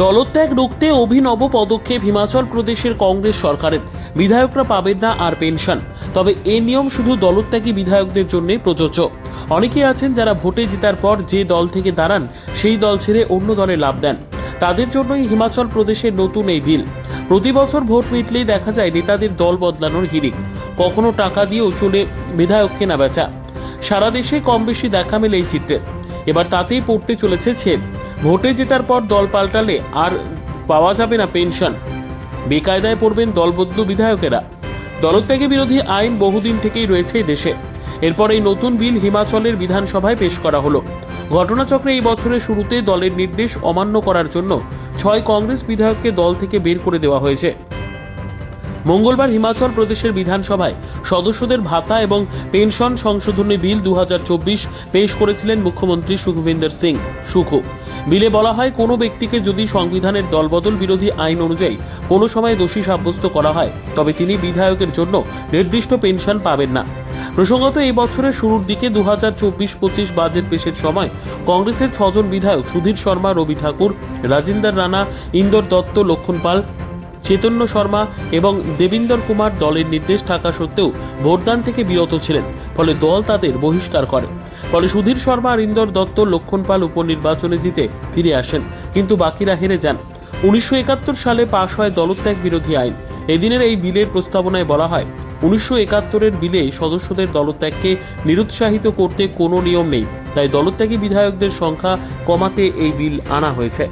দলত্যাগ রুখতে অভিনব পদক্ষেপ হিমাচল প্রদেশের কংগ্রেস সরকারের। বিধায়করা পাবেন না আর পেনশন। তবে এ নিয়ম শুধু দলত্যাগী বিধায়কদের জন্যই প্রযোজ্য। অনেকেই আছেন যারা ভোটে জেতার পর যে দল থেকে দাঁড়ান, সেই দল ছেড়ে অন্য দলে লাভ দেন। তাদের জন্যই হিমাচল প্রদেশের নতুন এই বিল। প্রতি বছর ভোট মিটলেই দেখা যায় নেতাদের দল বদলানোর হিড়িক। কখনো টাকা দিয়েও চলে বিধায়ক কেনা বেচা সারা দেশে কম বেশি দেখা মেলে এই চিত্রের এবার তাতেই পড়তে চলেছে ছেদ। ভোটে জেতার পর দল পাল্টালে আর পাওয়া যাবে না পেনশন। বেকায়দায় পড়বেন দলবদলু বিধায়কেরা। দলত্যাগে বিরোধী আইন বহুদিন থেকেই রয়েছে দেশে। এরপর এই নতুন বিল হিমাচলের বিধানসভায় পেশ করা হলো। ঘটনাচক্রে এই বছরের শুরুতে দলের নির্দেশ অমান্য করার জন্য ছয় কংগ্রেস বিধায়ককে দল থেকে বের করে দেওয়া হয়েছে। মঙ্গলবার হিমাচল প্রদেশের বিধানসভায় সদস্যদের ভাতা এবং পেনশন সংশোধনী বিল দু পেশ করেছিলেন মুখ্যমন্ত্রী সুখবিন্দর সিং, সুখু। বিলে বলা হয়, কোনো ব্যক্তিকে যদি সংবিধানের দলবদল বিরোধী আইন অনুযায়ী কোনো সময় দোষী সাব্যস্ত করা হয়, তবে তিনি বিধায়কের জন্য নির্দিষ্ট পেনশন পাবেন না। প্রসঙ্গত, এই বছরের শুরুর দিকে দু হাজার চব্বিশ পঁচিশ বাজেট পেশের সময় কংগ্রেসের ছজন বিধায়ক সুধীর শর্মা, রবি ঠাকুর, রাজিন্দর রানা, ইন্দর দত্ত, লক্ষণ পাল চৈতন্য শর্মা এবং দেবিন্দর কুমার দলের নির্দেশ থাকা সত্ত্বেও ভোটদান থেকে বিরত ছিলেন, ফলে দল তাদের বহিষ্কার করে। ফলে সুধীর শর্মা আর ইন্দর দত্ত লক্ষণ পাল উপনির্বাচনে জিতে ফিরে আসেন, কিন্তু বাকিরা হেরে যান। উনিশশো একাত্তর সালে পাশ হয় দলত্যাগ বিরোধী আইন। এদিনের এই বিলের প্রস্তাবনায় বলা হয়, উনিশশো একাত্তরের বিলে সদস্যদের দলত্যাগকে নিরুৎসাহিত করতে কোনো নিয়ম নেই, তাই দলত্যাগী বিধায়কদের সংখ্যা কমাতে এই বিল আনা হয়েছে।